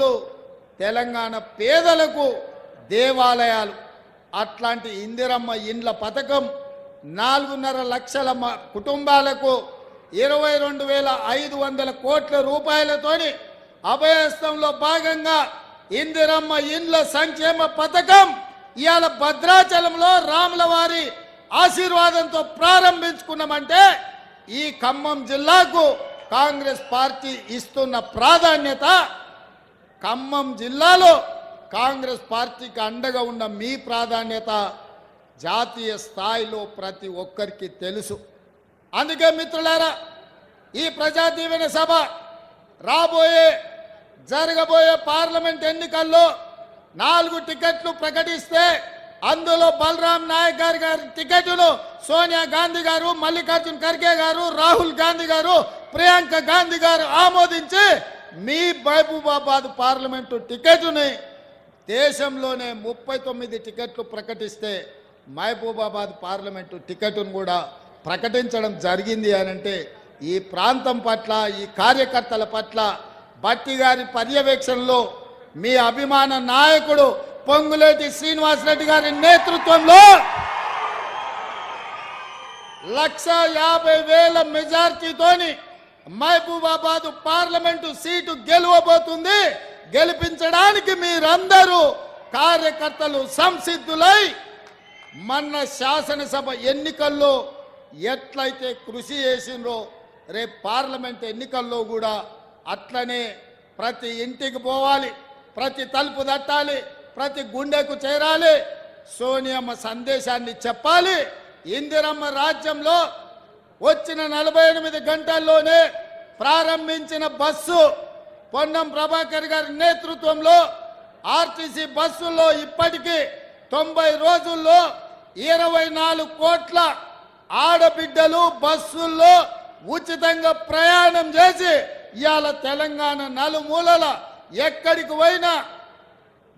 ఇండ్లు తెలంగాణ పేదలకు దేవాలయాలు. అట్లాంటి ఇందిరమ్మ ఇండ్ల పథకం నాలుగున్నర లక్షల కుటుంబాలకు ఇరవై రెండు వేల ఐదు వందల కోట్ల రూపాయలతోని అభయస్థంలో భాగంగా ఇందిరమ్మ ఇండ్ల సంక్షేమ పథకం ఇవాళ భద్రాచలంలో రాముల వారి ఆశీర్వాదంతో ప్రారంభించుకున్నామంటే ఈ ఖమ్మం జిల్లాకు కాంగ్రెస్ పార్టీ ఇస్తున్న ప్రాధాన్యత ఖమ్మం జిల్లాలో కాంగ్రెస్ పార్టీకి అండగా ఉన్న మీ ప్రాధాన్యత జాతీయ స్థాయిలో ప్రతి ఒక్కరికి తెలుసు. అందుకే మిత్రులారా ఈ ప్రజా దీవెన సభ రాబోయే జరగబోయే పార్లమెంట్ ఎన్నికల్లో నాలుగు టికెట్లు ప్రకటిస్తే అందులో బలరాం నాయక్ గారి గారి టికెట్ను సోనియా గాంధీ గారు మల్లికార్జున్ ఖర్గే గారు రాహుల్ గాంధీ గారు ప్రియాంక గాంధీ గారు ఆమోదించి మీ మహబూబాబాద్ పార్లమెంటు టికెట్ని దేశంలోనే ముప్పై తొమ్మిది టికెట్లు ప్రకటిస్తే మహబూబాబాద్ పార్లమెంటు టికెట్ను కూడా ప్రకటించడం జరిగింది అని అంటే ఈ ప్రాంతం పట్ల ఈ కార్యకర్తల పట్ల భట్టి గారి పర్యవేక్షణలో మీ అభిమాన నాయకుడు పొంగులేటి శ్రీనివాసరెడ్డి గారి నేతృత్వంలో లక్ష యాభై వేల మెజార్టీతోని మహబూబాబాద్ పార్లమెంటు సీటు గెలవబోతుంది. గెలిపించడానికి మీరందరూ కార్యకర్తలు సంసిద్ధులై మన శాసనసభ ఎన్నికల్లో ఎట్లయితే కృషి చేసిండ్రో రేపు పార్లమెంట్ ఎన్నికల్లో కూడా అట్లనే ప్రతి ఇంటికి పోవాలి ప్రతి తలుపు తట్టాలి ప్రతి గుండెకు చేరాలి. సోనియమ్మ సందేశాన్ని చెప్పాలి. ఇందిరమ్మ రాజ్యంలో వచ్చిన నలభై ఎనిమిది గంటల్లోనే ప్రారంభించిన బస్సు పొన్నం ప్రభాకర్ గారి నేతృత్వంలో ఆర్టీసీ బస్సుల్లో ఇప్పటికీ తొంభై రోజుల్లో ఇరవై నాలుగు కోట్ల ఆడబిడ్డలు బస్సుల్లో ఉచితంగా ప్రయాణం చేసి ఇవాళ తెలంగాణ నలుమూలల ఎక్కడికి పోయినా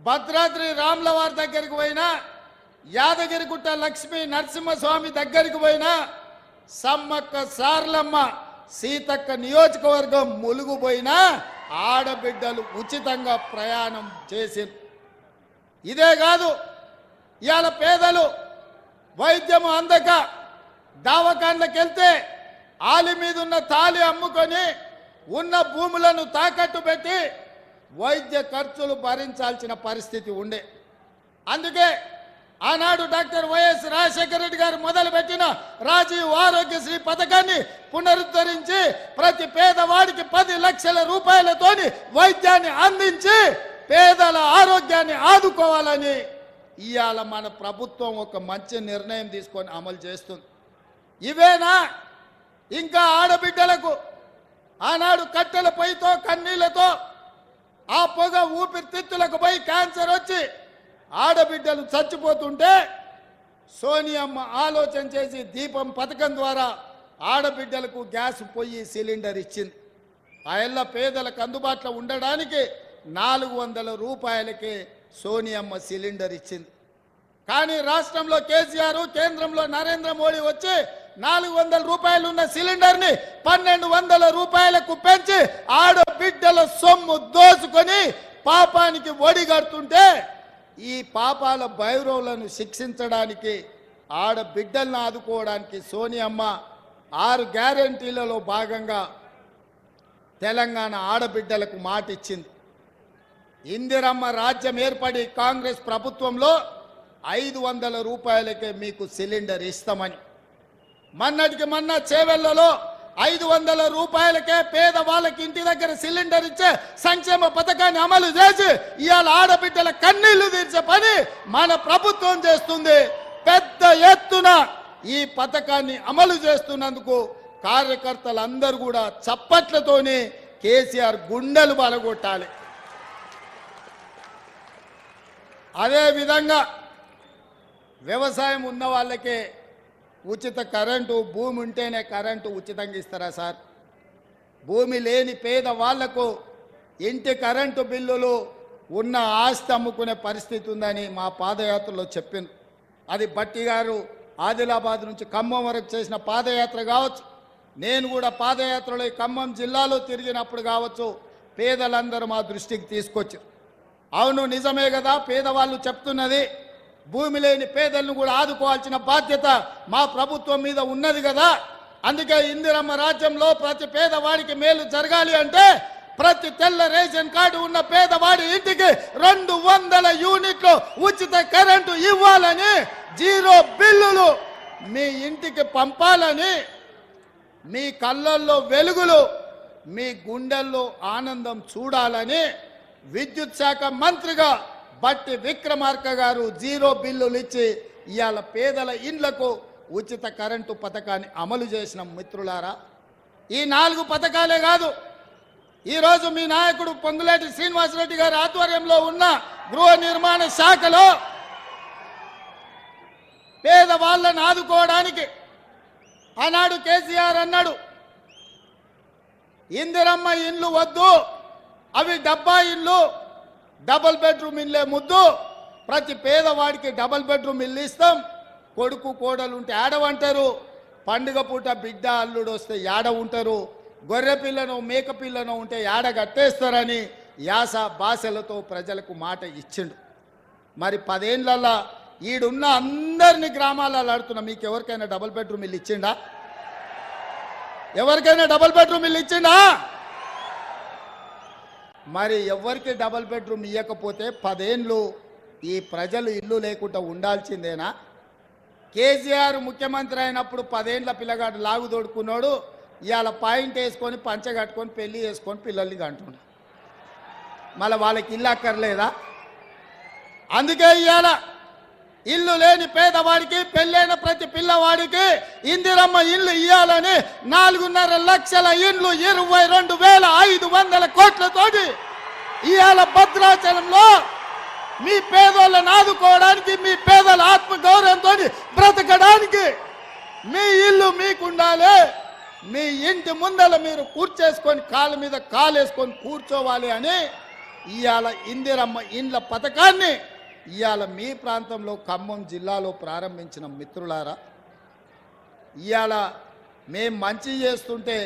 భద్రాద్రి రాములవారి దగ్గరికి పోయినా యాదగిరిగుట్ట లక్ష్మీ నరసింహస్వామి దగ్గరికి పోయినా సమ్మక్క సార్లమ్మ సీతక్క నియోజకవర్గం ములుగుపోయినా ఆడబిడ్డలు ఉచితంగా ప్రయాణం చేసి ఇదే కాదు ఇవాళ పేదలు వైద్యం అందక దావకాండ్లకెళ్తే ఆలి మీద ఉన్న తాలి అమ్ముకొని ఉన్న భూములను తాకట్టు పెట్టి వైద్య ఖర్చులు భరించాల్సిన పరిస్థితి ఉండే. అందుకే ఆనాడు డాక్టర్ వైఎస్ రాజశేఖర రెడ్డి గారు మొదలుపెట్టిన రాజీవ్ ఆరోగ్యశ్రీ పథకాన్ని పునరుద్ధరించి ప్రతి పేదవాడికి పది లక్షల రూపాయలతోని వైద్యాన్ని అందించి పేదల ఆరోగ్యాన్ని ఆదుకోవాలని ఇవాళ మన ప్రభుత్వం ఒక మంచి నిర్ణయం తీసుకొని అమలు చేస్తుంది. ఇవేనా? ఇంకా ఆడబిడ్డలకు ఆనాడు కట్టెల పొయ్యితో కన్నీళ్ళతో ఆ పొగ ఊపిరితిత్తులకు పోయి క్యాన్సర్ వచ్చి ఆడబిడ్డలు చచ్చిపోతుంటే సోనియమ్మ ఆలోచన చేసి దీపం పథకం ద్వారా ఆడబిడ్డలకు గ్యాస్ పొయ్యి సిలిండర్ ఇచ్చింది. ఆ పేదలకు అందుబాటులో ఉండడానికి నాలుగు వందల రూపాయలకే సోనియమ్మ సిలిండర్ ఇచ్చింది. కానీ రాష్ట్రంలో కేసీఆర్ కేంద్రంలో నరేంద్ర మోడీ వచ్చి నాలుగు వందల రూపాయలు ఉన్న సిలిండర్ని పన్నెండు వందల రూపాయలకు పెంచి ఆడబిడ్డల సొమ్ము దోచుకొని పాపానికి ఒడిగడుతుంటే ఈ పాపాల భైరవులను శిక్షించడానికి ఆడబిడ్డలను ఆదుకోవడానికి సోనియమ్మ ఆరు గ్యారంటీలలో భాగంగా తెలంగాణ ఆడబిడ్డలకు మాట ఇచ్చింది ఇందిరమ్మ రాజ్యం ఏర్పడి కాంగ్రెస్ ప్రభుత్వంలో ఐదు వందల రూపాయలకే మీకు సిలిండర్ ఇస్తామని. మొన్నటికి మొన్న చేవెళ్ళలో ఐదు వందల రూపాయలకే పేదవాళ్ళకి ఇంటి దగ్గర సిలిండర్ ఇచ్చే సంక్షేమ పథకాన్ని అమలు చేసి ఇవాళ ఆడబిడ్డల కన్నీళ్ళు తీర్చే పని మన ప్రభుత్వం చేస్తుంది. పెద్ద ఎత్తున ఈ పథకాన్ని అమలు చేస్తున్నందుకు కార్యకర్తలందరూ కూడా చప్పట్లతోని కేసీఆర్ గుండెలు బలగొట్టాలి. అదే విధంగా వ్యవసాయం ఉన్న వాళ్ళకే ఉచిత కరెంటు భూమి ఉంటేనే కరెంటు ఉచితంగా ఇస్తారా సార్? భూమి లేని పేద వాళ్ళకు ఇంటి కరెంటు బిల్లులు ఉన్న ఆస్తి అమ్ముకునే పరిస్థితి ఉందని మా పాదయాత్రలో చెప్పింది అది బట్టి గారు ఆదిలాబాద్ నుంచి ఖమ్మం వరకు చేసిన పాదయాత్ర కావచ్చు. నేను కూడా పాదయాత్రలో ఈ ఖమ్మం జిల్లాలో తిరిగినప్పుడు కావచ్చు పేదలందరూ మా దృష్టికి తీసుకొచ్చారు. అవును నిజమే కదా పేదవాళ్ళు చెప్తున్నది. భూమి లేని పేదలను కూడా ఆదుకోవాల్సిన బాధ్యత మా ప్రభుత్వం మీద ఉన్నది కదా. అందుకే ఇందిరమ్మ రాజ్యంలో ప్రతి పేదవాడికి మేలు జరగాలి అంటే ప్రతి తెల్ల రేషన్ కార్డు ఉన్న పేదవాడి ఇంటికి రెండు వందల యూనిట్లు ఉచిత కరెంటు ఇవ్వాలని జీరో బిల్లులు మీ ఇంటికి పంపాలని మీ కళ్ళల్లో వెలుగులు మీ గుండెల్లో ఆనందం చూడాలని విద్యుత్ శాఖ మంత్రిగా బట్టి విక్రమార్క గారు జీరో బిల్లులు ఇచ్చి ఇవాళ పేదల ఇండ్లకు ఉచిత కరెంటు పథకాన్ని అమలు చేసిన మిత్రులారా ఈ నాలుగు పథకాలే కాదు ఈరోజు మీ నాయకుడు పొంగులేటి శ్రీనివాసరెడ్డి గారి ఆధ్వర్యంలో ఉన్న గృహ నిర్మాణ శాఖలో పేదవాళ్ళను ఆదుకోవడానికి ఆనాడు కేసీఆర్ అన్నాడు ఇందిరమ్మ ఇండ్లు వద్దు అవి డబ్బా ఇల్లు డబల్ బెడ్రూమ్ ఇల్లే ముద్దు. ప్రతి పేదవాడికి డబల్ బెడ్రూమ్ ఇల్లు ఇస్తాం. కొడుకు కోడలు ఉంటే ఆడవంటారు. పండుగ పూట బిడ్డ అల్లుడు వస్తే యాడ ఉంటారు? గొర్రె పిల్లను మేక పిల్లను ఉంటే యాడ కట్టేస్తారని యాస భాషలతో ప్రజలకు మాట ఇచ్చిండు. మరి పదేళ్ళల్లో ఈడున్న అందరిని గ్రామాలలో ఆడుతున్నా మీకు ఎవరికైనా డబుల్ బెడ్రూమ్ ఇల్లు ఇచ్చిండా? ఎవరికైనా డబుల్ బెడ్రూమ్ ఇల్లు ఇచ్చిండా? మరి ఎవరికి డబుల్ బెడ్రూమ్ ఇవ్వకపోతే పదేండ్లు ఈ ప్రజలు ఇల్లు లేకుండా ఉండాల్సిందేనా? కేసీఆర్ ముఖ్యమంత్రి అయినప్పుడు పదేండ్ల పిల్లగాడు లాగు తోడుకున్నాడు ఇవాళ పాయింట్ వేసుకొని పంచ కట్టుకొని పెళ్ళి చేసుకొని పిల్లల్ని కంటున్నాడు. మళ్ళీ వాళ్ళకి ఇల్లు అక్కర్లేదా? అందుకే ఇవాళ ఇల్లు లేని పేదవాడికి పెళ్ళైన ప్రతి పిల్లవాడికి ఇందిరమ్మ ఇల్లు ఇవ్వాలని నాలుగున్నర లక్షల ఇండ్లు ఇరవై రెండు వేల ఐదు వందల కోట్లతోటి ఇవాళ భద్రాచలంలో మీ పేదోళ్ళని ఆదుకోవడానికి మీ పేదల ఆత్మ గౌరవంతో బ్రతకడానికి మీ ఇల్లు మీకుండాలి. మీ ఇంటి ముందల మీరు కూర్చేసుకొని కాళ్ళ మీద కాలేసుకొని కూర్చోవాలి అని ఇవాళ ఇందిరమ్మ ఇండ్ల పథకాన్ని ఇవాళ మీ ప్రాంతంలో ఖమ్మం జిల్లాలో ప్రారంభించిన మిత్రులారా ఇవాళ మేం మంచి చేస్తుంటే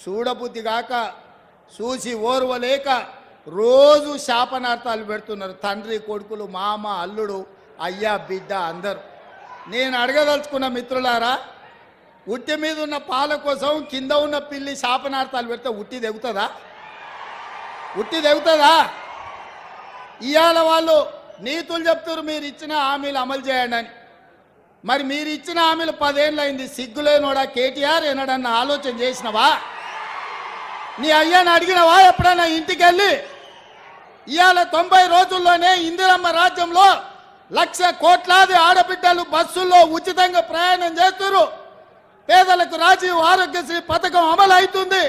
చూడబుద్ధి కాక చూసి ఓర్వలేక రోజు శాపనార్థాలు పెడుతున్నారు. తండ్రి కొడుకులు మామ అల్లుడు అయ్యా బిడ్డ అందరు. నేను అడగదలుచుకున్న మిత్రులారా ఉట్టి మీద ఉన్న పాల కోసం కింద ఉన్న పిల్లి శాపనార్థాలు పెడితే ఉట్టి దెగుతుందా ఉట్టి దెగుతుందా ఇవాళ వాళ్ళు నీతులు చెప్తారు మీరు ఇచ్చిన హామీలు అమలు చేయండి అని. మరి మీరు ఇచ్చిన హామీలు పదేళ్ళు అయింది సిగ్గులేనోడా కేటీఆర్ ఏనాడన్న ఆలోచన చేసినవా? నీ అయ్యాని అడిగినవా ఎప్పుడైనా ఇంటికి వెళ్ళి ఇవాళ తొంభై రోజుల్లోనే ఇందిరమ్మ రాజ్యంలో లక్ష కోట్లాది ఆడబిడ్డలు బస్సుల్లో ఉచితంగా ప్రయాణం చేస్తున్నారు పేదలకు రాజీవ్ ఆరోగ్యశ్రీ పథకం అమలు అవుతుంది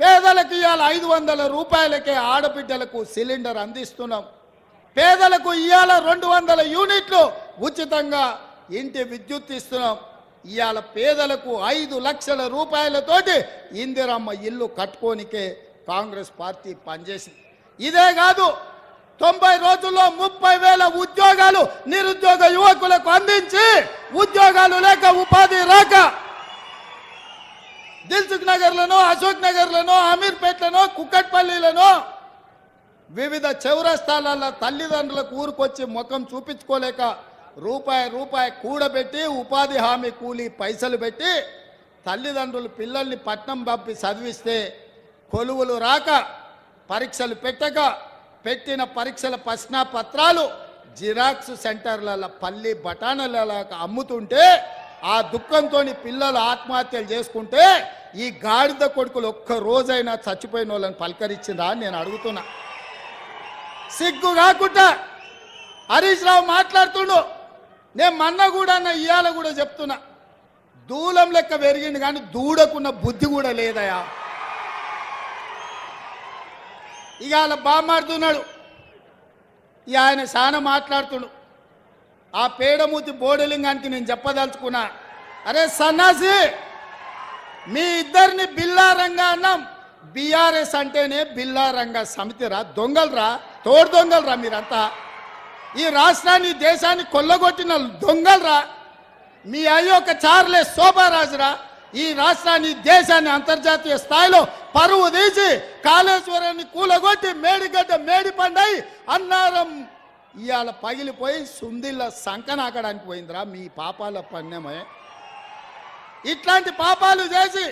పేదలకు ఇవాళ ఐదు వందల రూపాయలకే ఆడబిడ్డలకు సిలిండర్ అందిస్తున్నాం. పేదలకు ఇవాళ రెండు వందల యూనిట్లు ఉచితంగా ఇంటి విద్యుత్ ఇస్తున్నాం. ఇవాళ పేదలకు ఐదు లక్షల రూపాయలతోటి ఇందిరమ్మ ఇల్లు కట్టుకోనికే కాంగ్రెస్ పార్టీ పనిచేసింది. ఇదే కాదు తొంభై రోజుల్లో ముప్పై వేల ఉద్యోగాలు నిరుద్యోగ యువకులకు అందించి ఉద్యోగాలు లేక ఉపాధి రాక దిల్సుఖ్ నగర్లను అశోక్ నగర్లను అమీర్పేట్లను కుక్కట్పల్లిలను వివిధ చౌరస్థానాల తల్లిదండ్రులకు ఊరుకొచ్చి ముఖం చూపించుకోలేక రూపాయి రూపాయి కూడబెట్టి ఉపాధి హామీ కూలి పైసలు పెట్టి తల్లిదండ్రులు పిల్లల్ని పట్నం పంపి చదివిస్తే కొలువులు రాక పరీక్షలు పెట్టక పెట్టిన పరీక్షల ప్రశ్న పత్రాలు జిరాక్స్ సెంటర్లలో పల్లి బఠానీలలో అమ్ముతుంటే ఆ దుఃఖంతో పిల్లలు ఆత్మహత్యలు చేసుకుంటే ఈ గాడిద కొడుకులు ఒక్క రోజైనా చచ్చిపోయిన వాళ్ళని పలకరించిందా అని నేను అడుగుతున్నా. సిగ్గు కాకుండా హరీష్ రావు మాట్లాడుతుండు. నేను మన్న కూడా నా ఇవాళ కూడా చెప్తున్నా. దూలం లెక్క పెరిగింది కానీ దూడకున్న బుద్ధి కూడా లేదయా? ఇవాళ బామాడుతున్నాడు ఇక ఆయన చాలా మాట్లాడుతుండు. ఆ పేడమూతి బోడలింగానికి నేను చెప్పదలుచుకున్నా. అరే సన్నాసి మీ ఇద్దరిని బిల్లారంగా అన్నాం. బీఆర్ఎస్ అంటేనే బిల్లారంగా సమితిరా దొంగలరా? తోడు దొంగలరా మీరంతా. ఈ రాష్ట్రాన్ని దేశాన్ని కొల్లగొట్టిన దొంగలరా మీ అయ్యొక్క చార్లే శోభారాజురా ఈ రాష్ట్రాన్ని దేశాన్ని అంతర్జాతీయ స్థాయిలో పరువు తీసి కాళేశ్వరాన్ని కూలగొట్టి మేడిగడ్డ మేడిపండై అన్నారం ఇవాళ పగిలిపోయి సుందిళ్ళ సంకనాకడానికి పోయిందిరా మీ పాపాల పన్నెమే. ఇట్లాంటి పాపాలు చేసి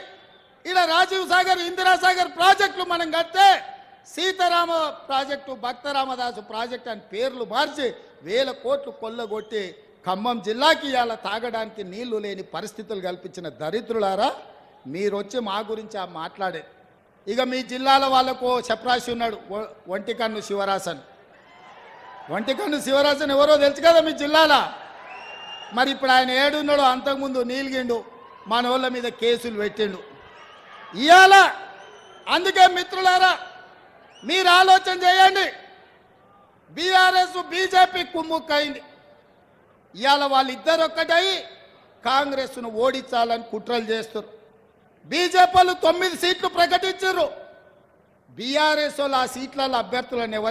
ఇలా రాజీవ్ సాగర్ ఇందిరాసాగర్ ప్రాజెక్టులు మనం కడితే సీతారామ ప్రాజెక్టు భక్తరామదాసు ప్రాజెక్ట్ అని పేర్లు మార్చి వేల కోట్లు కొల్లగొట్టి ఖమ్మం జిల్లాకి ఇవాళ తాగడానికి నీళ్ళు లేని పరిస్థితులు కల్పించిన దరిద్రులారా మీరు వచ్చి మా గురించి ఆ మాట్లాడే. ఇక మీ జిల్లాల వాళ్ళకు చెప్పరాసి ఉన్నాడు ఒంటికన్ను శివరాసన్ ఒంటికన్ను శివరాసన్ ఎవరో తెలుసు కదా మీ జిల్లాల? మరి ఇప్పుడు ఆయన ఏడున్నాడో అంతకుముందు నీలిగిండు మన వాళ్ళ మీద కేసులు పెట్టిండు. ఇవాళ అందుకే మిత్రులారా మీరు ఆలోచన చేయండి. బీఆర్ఎస్ బీజేపీ కుమ్ముక్కైంది. ఇవాళ వాళ్ళిద్దరు ఒక్కటై కాంగ్రెస్ను ఓడించాలని కుట్రలు చేస్తారు బీజేపీ తొమ్మిది సీట్లు ప్రకటించారు బీఆర్ఎస్ వాళ్ళు ఆ సీట్లలో అభ్యర్థులను ఎవరు